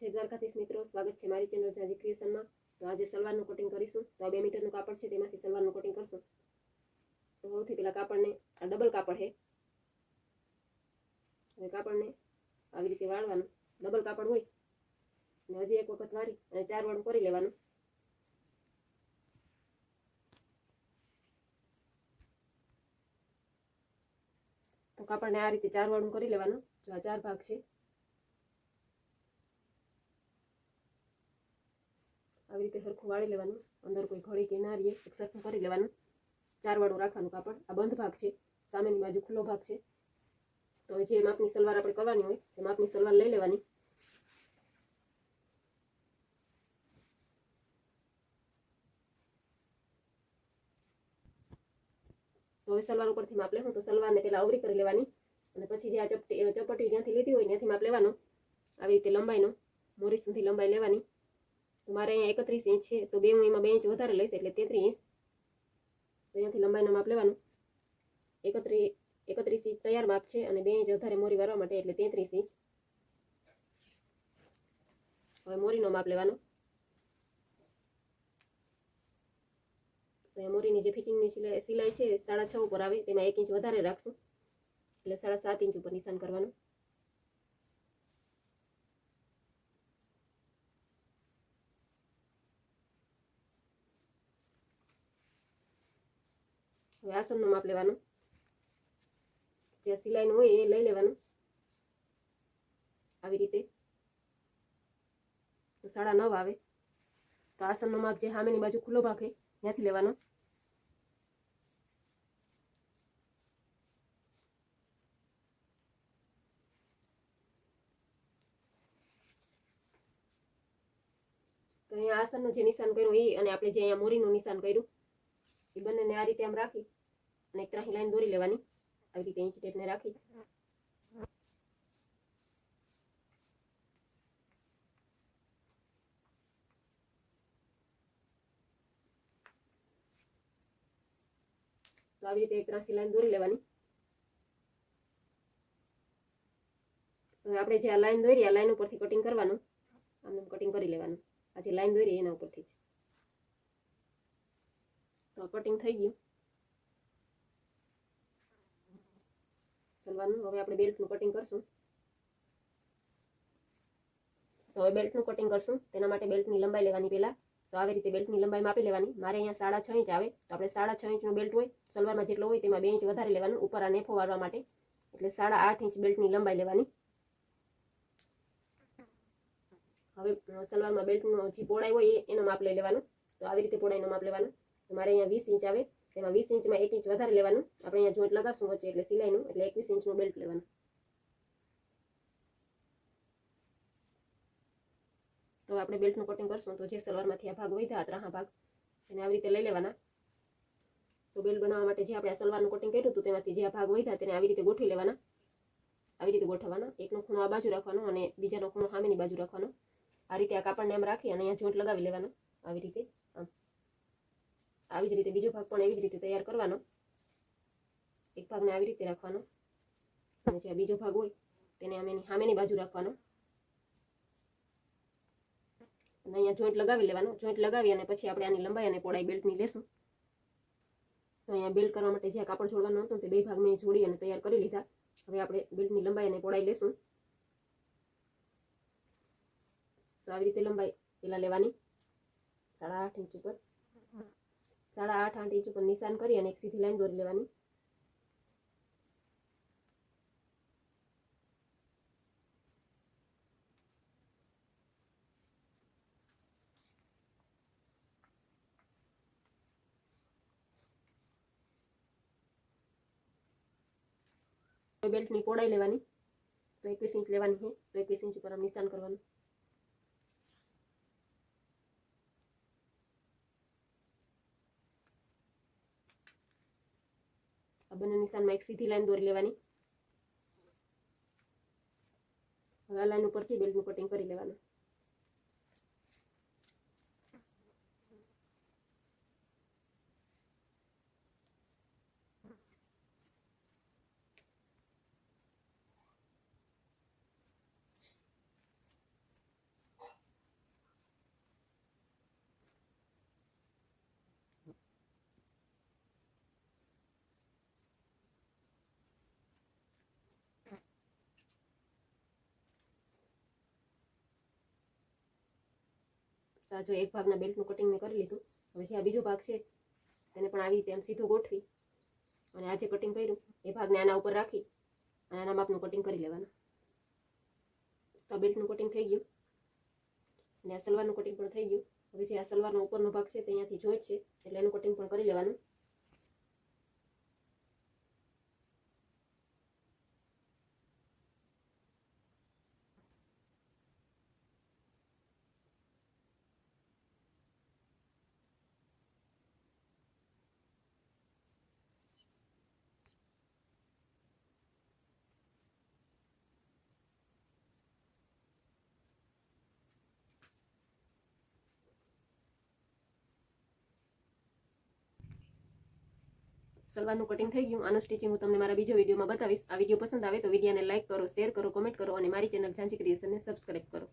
જય દ્વારકાધીશ મિત્રો, સ્વાગત છે મારી ચેનલ જાજી ક્રિએશનમાં તો આજે સલવારનું કટિંગ કરીશું. તો આ બે મીટરનું કાપડ છે, તેમાંથી સલવારનું કટિંગ કરશું. તો સૌથી પહેલાં કાપડને, આ ડબલ કાપડ છે. હવે કાપડને આવી રીતે વાળવાનું. ડબલ કાપડ હોય, અને હજી એક વખત વાળી, અને ચાર વાળું કરી લેવાનું. તો કાપડને આ રીતે ચાર વાળું કરી લેવાનું. જો આ ચાર ભાગ છે આવી રીતે સરખું વાળી લેવાનું, અંદર કોઈ ઘડી કે નારીએ એક સરખું કરી લેવાનું. ચારવાળું રાખવાનું કાપડ, આ બંધ ભાગ છે, સામેની બાજુ ખુલ્લો ભાગ છે. તો જે માપની સલવાર આપણે કરવાની હોય, એ માપની સલવાર લઈ લેવાની. તો હવે સલવાર ઉપરથી માપ લેવું, તો સલવારને પહેલાં અવરી કરી લેવાની. અને પછી જે આ ચપટી ચપટી જ્યાંથી લીધી હોય, ત્યાંથી માપ લેવાનું. આવી રીતે લંબાઈનો, મોરી સુધી લંબાઈ લેવાની. તો મારે અહીંયા એકત્રીસ ઇંચ છે, તો બે હું એમાં બે ઇંચ વધારે લઈશ એટલે તેત્રીસ ઇંચ. તો અહીંયાથી લંબાઈનું માપ લેવાનું. એકત્રીસ એકત્રીસ ઇંચ તૈયાર માપ છે અને બે ઇંચ વધારે મોરી વારવા માટે એટલે તેત્રીસ ઇંચ. હવે મોરીનો માપ લેવાનો. તો મોરીની જે ફિટિંગની સિલાઈ સિલાઈ છે સાડા છ ઉપર આવે, તેમાં એક ઇંચ વધારે રાખશું. એટલે સાડા સાત ઇંચ ઉપર નિશાન કરવાનું. હવે આસનનું માપ લેવાનું. જે સિલાઈનું હોય એ લઈ લેવાનું. આવી રીતે. તો સાડા નવ આવે. તો આસનનો માપ જે સામેની બાજુ ખુલ્લો ભાગ છે, ત્યાંથી લેવાનો. અહીંયા આસનનું જે નિશાન કર્યું એ અને આપણે જે અહીંયા મોરીનું નિશાન કર્યું, એ બંનેને આ રીતે આમ રાખી અને એક લાઈન દોરી લેવાની. આવી રીતે ઇંચ ટેપને રાખી. આવી રીતે એક ત્રાસી લાઈન દોરી લેવાની. હવે આપણે જે આ લાઈન દોરી, આ લાઈન ઉપરથી કટિંગ કરવાનું આમ કટિંગ કરી લેવાનું. આ જે લાઈન દોરી, એના ઉપરથી જ. તો કટિંગ થઈ ગયું. સલવાનું હવે આપણે બેલ્ટનું કટિંગ કરશું. તો હવે બેલ્ટનું કટિંગ કરશું. તેના માટે બેલ્ટની લંબાઈ લેવાની પહેલાં. તો આવી રીતે બેલ્ટની લંબાઈ માપી લેવાની. મારે અહીંયા સાડા છ ઇંચ આવે. તો આપણે સાડા છ ઇંચનું બેલ્ટ હોય, સલવારમાં જેટલો હોય તેમાં બે ઇંચ વધારે લેવાનું ઉપર આ નેફો વાળવા માટે. એટલે સાડા આઠ ઇંચ બેલ્ટની લંબાઈ લેવાની. હવે સલવારમાં બેલ્ટનો જે પહોળાઈ હોય એનો માપ લઈ લેવાનું. તો આવી રીતે પહોળાઈનો માપ લેવાનું. મારે અહીંયા વીસ ઇંચ આવે. તેમાં વીસ ઇંચમાં એક ઇંચ વધારે લેવાનું. આપણે અહીંયા જોઈન્ટ લગાવશું વચ્ચે એટલે સિલાઈનું, એટલે એકવીસ ઇંચનું બેલ્ટ લેવાનું. તો આપણે બેલ્ટનું કટિંગ કરશું. તો જે સલવારમાંથી આ ભાગ વધ્યા ત્રાહા ભાગ, એને આવી રીતે લઈ લેવાના. તો બેલ્ટ બનાવવા માટે જે આપણે આ સલવારનું કટિંગ કર્યું હતું, તેમાંથી જે આ ભાગ વધ્યા, તેને આવી રીતે ગોઠવી લેવાના. આવી રીતે ગોઠવવાના. એકનો ખૂણો આ બાજુ રાખવાનો અને બીજાનો ખૂણો સામેની બાજુ રાખવાનો. આ રીતે આ કાપડને એમ રાખી અને અહીંયા જોઈન્ટ લગાવી લેવાનો. આવી રીતે આમ. આવી જ રીતે બીજો ભાગ પણ એવી જ રીતે તૈયાર કરવાનો. એક ભાગને આવી રીતે રાખવાનો. અને જે બીજો ભાગ હોય, તેને અમે સામેની બાજુ રાખવાનો. અને અહીંયા જોઈન્ટ લગાવી લેવાનું. જોઈન્ટ લગાવી અને પછી આપણે આની લંબાઈ અને પહોળાઈ બેલ્ટની લેશું. તો અહીંયા બેલ્ટ કરવા માટે જે કાપડ જોડવાનું હતું તે બે ભાગ મેં જોડી અને તૈયાર કરી લીધા. હવે આપણે બેલ્ટની લંબાઈ અને પહોળાઈ લેશું. તો આવી રીતે લંબાઈ પહેલાં લેવાની. સાડા આઠ ઇંચ ઉપર. સાડા આઠ આઠ ઇંચ ઉપર નિશાન કરી અને એક સીધી લાઈન દોરી લેવાની. બેલ્ટની પહોળાઈ લેવાની. તો એકવીસ ઇંચ લેવાની છે. તો એકવીસ ઇંચ ઉપર આમ નિશાન કરવાનું. આ બંને નિશાનમાં એક સીધી લાઈન દોરી લેવાની. હવે આ લાઈન ઉપરથી બેલ્ટનું કટિંગ કરી લેવાનું. તો જો એક ભાગના બેલ્ટનું કટિંગ મેં કરી લીધું. હવે જે આ બીજો ભાગ છે, તેને પણ આવી રીતે એમ સીધું ગોઠવી અને આ જે કટિંગ કર્યું, એ ભાગને આના ઉપર રાખી અને આના માપનું કટિંગ કરી લેવાનું. તો આ બેલ્ટનું કટિંગ થઈ ગયું. અને આ સલવારનું કટિંગ પણ થઈ ગયું. હવે જે આ સલવારનો ઉપરનો ભાગ છે, તે અહીંયાથી જોઈન્ટ છે, એટલે એનું કટિંગ પણ કરી લેવાનું. સલવારનું કટિંગ થઈ ગયું. આનું સ્ટિચિંગ હું તમને મારા બીજા વિડીયોમાં બતાવીશ. આ વીડિયો પસંદ આવે તો વિડીયોને લાઇક કરો શેર કરો કોમેન્ટ કરો અને મારી ચેનલ ઝાંચી ક્રિએશનને સબસ્ક્રાઇબ કરો.